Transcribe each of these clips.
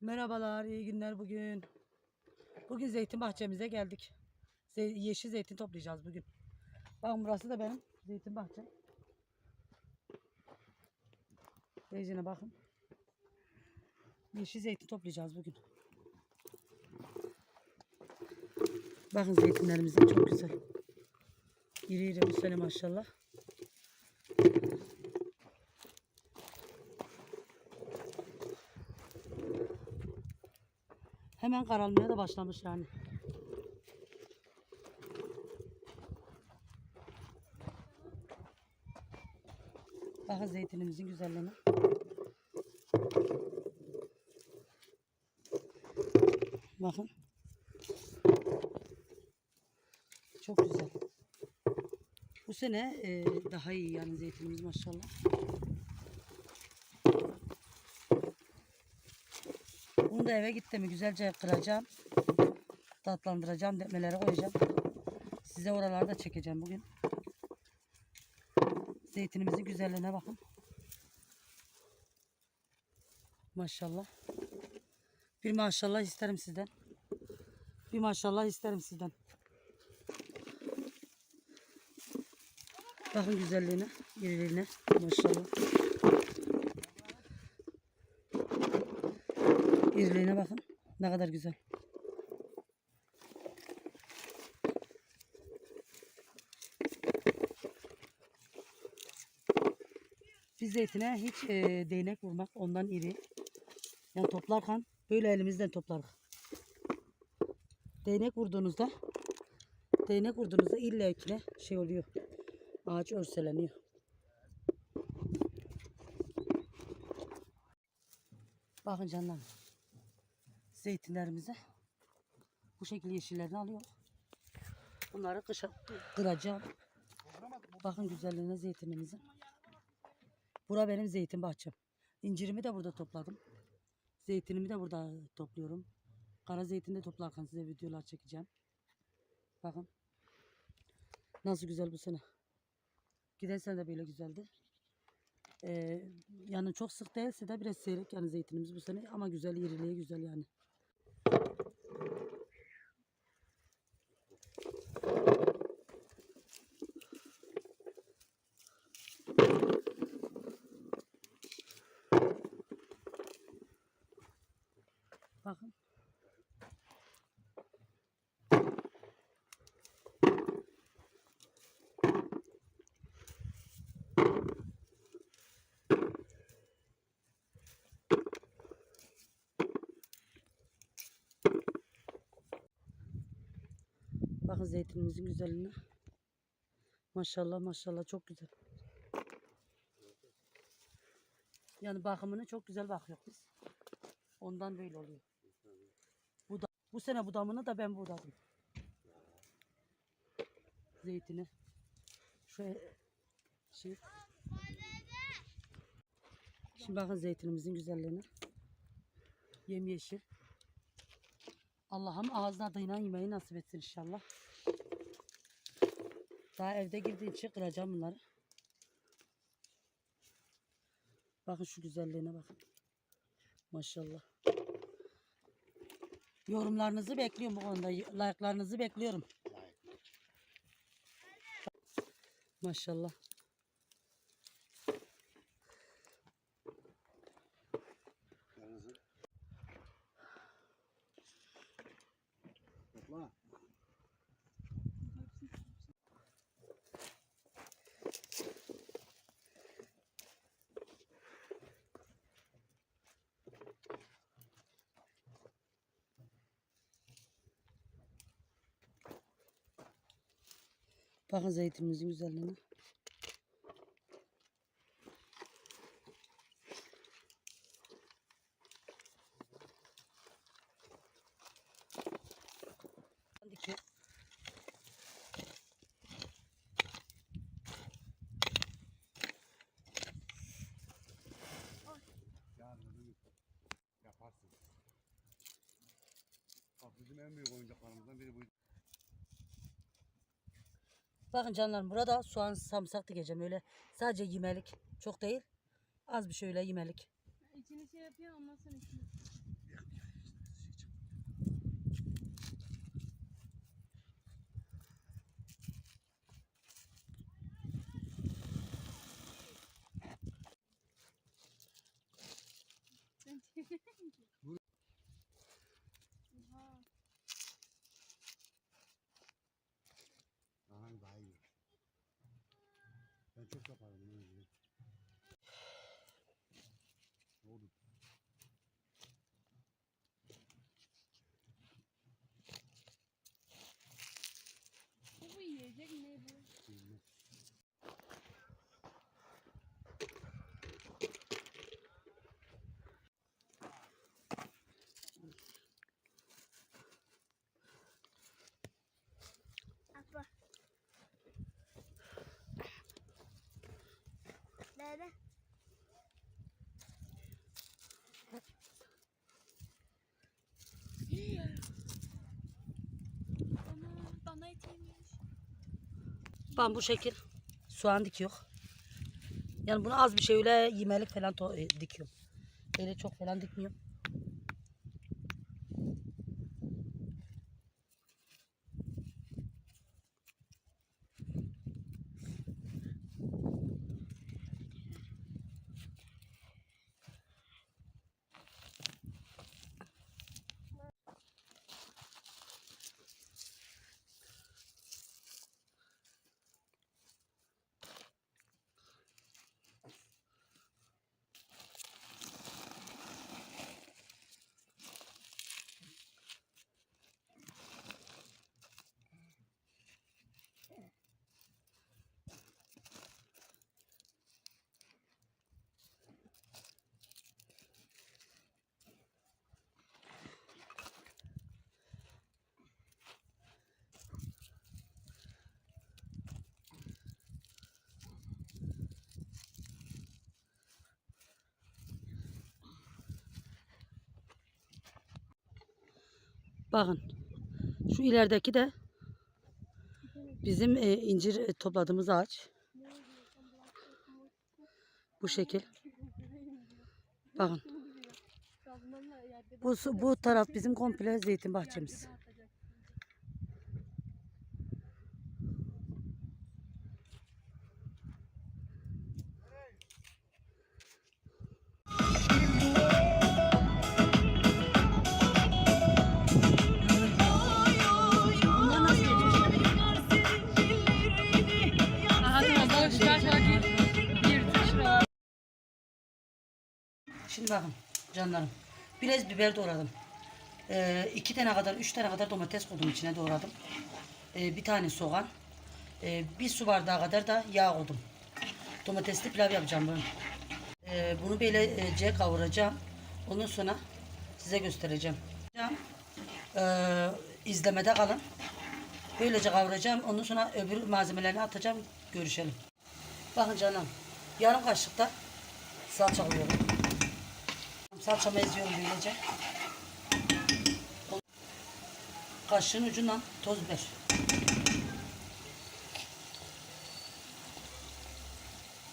Merhabalar, iyi günler bugün. Bugün zeytin bahçemize geldik. Ze- yeşil zeytin toplayacağız bugün. Bakın burası da benim zeytin bahçem. Zeytine bakın. Yeşil zeytin toplayacağız bugün. Bakın zeytinlerimize çok güzel. İri iri bu sene maşallah. Hemen karalmaya da başlamış yani. Bakın zeytinimizin güzelliğine. Bakın. Çok güzel. Bu sene e, daha iyi yani zeytinimiz maşallah. Da eve gitti mi güzelce kıracağım. Tatlandıracağım, depmelere koyacağım. Size oralarda çekeceğim bugün. Zeytinimizin güzelliğine bakın. Maşallah. Bir maşallah isterim sizden. Bir maşallah isterim sizden. Bakın güzelliğine, iriliğine. Maşallah. İriliğine bakın. Ne kadar güzel. Biz zeytine hiç e, değnek vurmak ondan iri. Yani toplarken böyle elimizden toplarız. Değnek vurduğunuzda değnek vurduğunuzda illa ki şey oluyor. Ağaç örseleniyor. Bakın canlarım. Zeytinlerimize bu şekilde yeşillerini alıyor. Bunları kışa kıracağım. Bakın güzelliğine zeytinimizin. Bura benim zeytin bahçem. İncirimi de burada topladım. Zeytinimi de burada topluyorum. Kara zeytin de toplarken size videolar çekeceğim. Bakın. Nasıl güzel bu sene. Giden sene de böyle güzeldi. Ee, yani çok sık değilse de biraz seyrek yani zeytinimiz bu sene ama güzel iriliği güzel yani. Bakın. Bakın zeytinimizin güzelliğine. Maşallah maşallah çok güzel. Yani bakımını çok güzel bakıyoruz biz. Ondan böyle oluyor. Bu da bu sene budamını da ben budadım. Zeytini. Şöyle şey. Şimdi bakın zeytinimizin güzelliğine. Yemyeşil. Allah'ım ağzına tadıyla yemeği nasip etsin inşallah. Daha evde girdiğin için kıracağım bunları. Bakın şu güzelliğine bakın. Maşallah. Yorumlarınızı bekliyorum bu konuda. Like'larınızı bekliyorum. Maşallah. Bakın zeytinimizin güzelliğine. Yaparsın. Bak bizim en büyük oyuncaklarımızdan biri bu. Bakın canlarım burada soğan samsak dikeceğim öyle. Sadece yemelik. Çok değil. Az bir şöyle yemelik. İçini şey yapıyor ondan sonra içini. Ben bu şekil soğan dikiyor. Yani bunu az bir şey öyle yemelik falan e, dikiyorum. Öyle çok falan dikmiyorum. Bakın. Şu ilerideki de bizim e, incir e, topladığımız ağaç. Bu şekil. Bakın. Bu, bu taraf bizim komple zeytin bahçemiz. Şimdi bakın canlarım. Biraz biber doğradım. Ee, iki tane kadar, üç tane kadar domates koydum içine doğradım. Ee, bir tane soğan. Ee, bir su bardağı kadar da yağ koydum. Domatesli pilav yapacağım bunu. Ee, bunu böylece kavuracağım. Ondan sonra size göstereceğim. Ee, izlemede kalın. Böylece kavuracağım. Ondan sonra öbür malzemelerini atacağım. Görüşelim. Bakın canım. Yarım kaşık da salça koyuyorum. Salçamı eziyorum böylece. Kaşığın ucundan toz biber.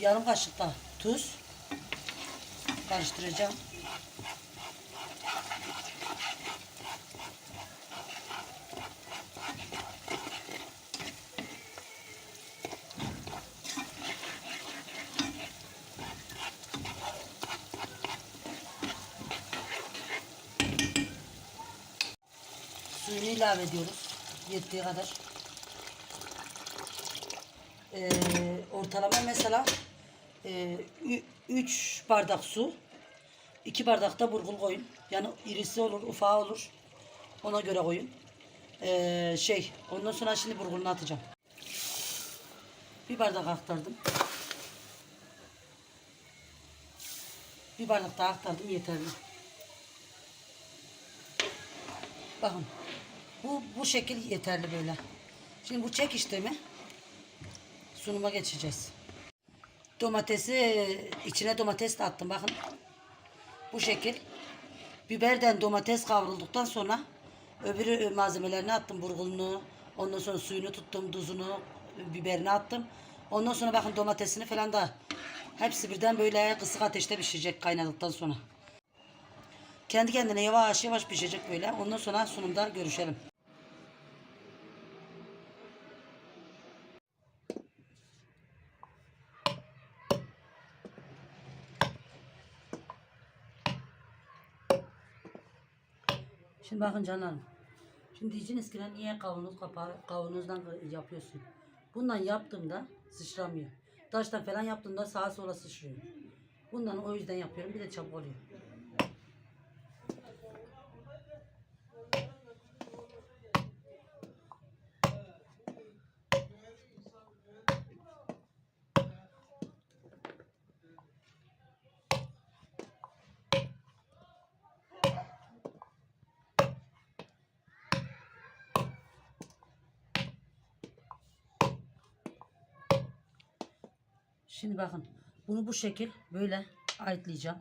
Yarım kaşık da tuz. Karıştıracağım. Suyunu ilave ediyoruz. Yettiği kadar. Ee, ortalama mesela 3 bardak su, 2 bardak da burgul koyun. Yani irisi olur, ufağı olur. Ona göre koyun. Ee, şey, ondan sonra şimdi burgulunu atacağım. Bir bardak aktardım. Bir bardak daha aktardım yeterli. Bakın. Bu bu şekil yeterli böyle. Şimdi bu çek işlemi sunuma geçeceğiz. Domatesi içine domates de attım bakın. Bu şekil. Biberden domates kavrulduktan sonra öbür malzemelerini attım. Burgulunu, ondan sonra suyunu tuttum, tuzunu, biberini attım. Ondan sonra bakın domatesini falan da hepsi birden böyle kısık ateşte pişecek kaynadıktan sonra. Kendi kendine yavaş yavaş pişecek böyle. Ondan sonra sunumda görüşelim. Şimdi bakın canlarım. Şimdi diyeceksiniz ki "Lan niye kavanoz kapağı kavanozdan yapıyorsun? Bundan yaptığımda sıçramıyor. Taştan falan yaptığımda sağa sola sıçrıyor. Bundan o yüzden yapıyorum. Bir de çabuk oluyor. Şimdi bakın. Bunu bu şekil böyle ayıtlayacağım.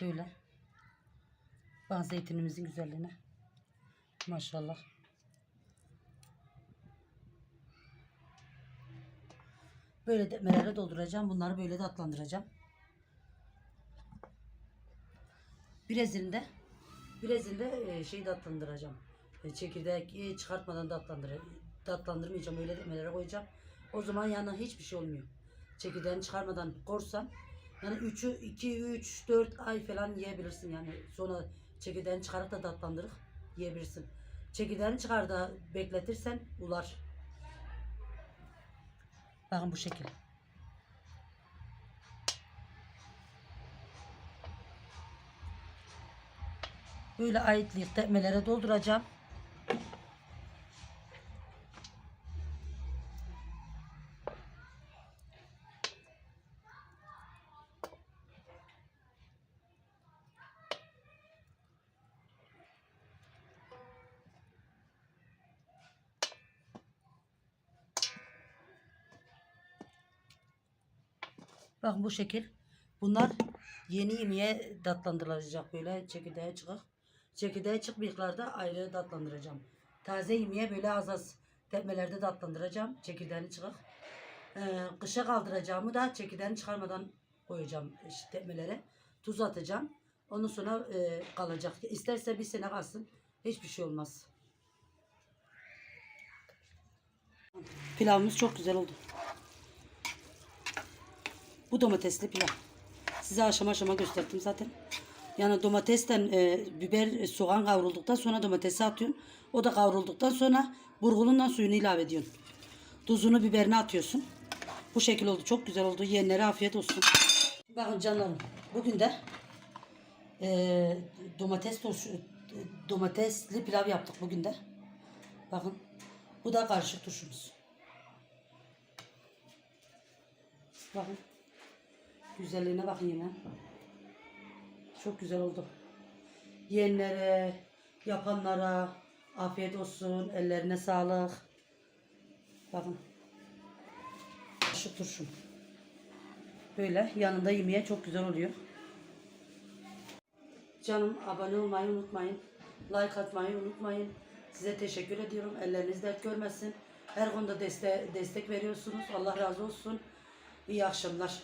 Böyle. Bakın zeytinimizin güzelliğine. Maşallah. Böyle demelere dolduracağım. Bunları böyle de atlandıracağım. Brezil'de Brezil'de e, şey de atlandıracağım. E, çekirdek e, çıkartmadan da atlandır tatlandırmayacağım. Öyle demelere koyacağım. O zaman yanına hiçbir şey olmuyor. Çekirdeğini çıkarmadan korsan yani 3'ü 2 3 4 ay falan yiyebilirsin yani. Sonra çekirdeğini çıkarıp da tatlandırıp yiyebilirsin. Çekirdeğini çıkar da bekletirsen ular. Bakın bu şekil. Böyle ayıtlayıp tekmelere dolduracağım. Bakın bu şekil. Bunlar yeni yemeğe tatlandırılacak böyle çekirdeğe çıkık. Çekirdeğe çıkmayıklarda ayrı tatlandıracağım. Taze yemeğe böyle az az tepmelerde tatlandıracağım. Çekirdeğini çıkık. Ee, kışa kaldıracağımı da çekirdeğini çıkarmadan koyacağım işte tepmelere. Tuz atacağım. Ondan sonra e, kalacak. İsterse bir sene kalsın. Hiçbir şey olmaz. Pilavımız çok güzel oldu. Bu domatesli pilav. Size aşama aşama gösterdim zaten. Yani domatesten e, biber, e, soğan kavrulduktan sonra domatesi atıyorsun. O da kavrulduktan sonra burgulundan suyunu ilave ediyorsun. Tuzunu, biberini atıyorsun. Bu şekil oldu. Çok güzel oldu. Yiyenlere afiyet olsun. Bakın canlarım. Bugün de e, domates turşu, domatesli pilav yaptık bugün de. Bakın. Bu da karışık turşumuz. Bakın. Güzelliğine bakın yine. Çok güzel oldu. Yiyenlere, yapanlara afiyet olsun. Ellerine sağlık. Bakın. Şu turşum. Böyle yanında yemeye çok güzel oluyor. Canım abone olmayı unutmayın. Like atmayı unutmayın. Size teşekkür ediyorum. Elleriniz dert görmesin. Her konuda deste destek veriyorsunuz. Allah razı olsun. İyi akşamlar.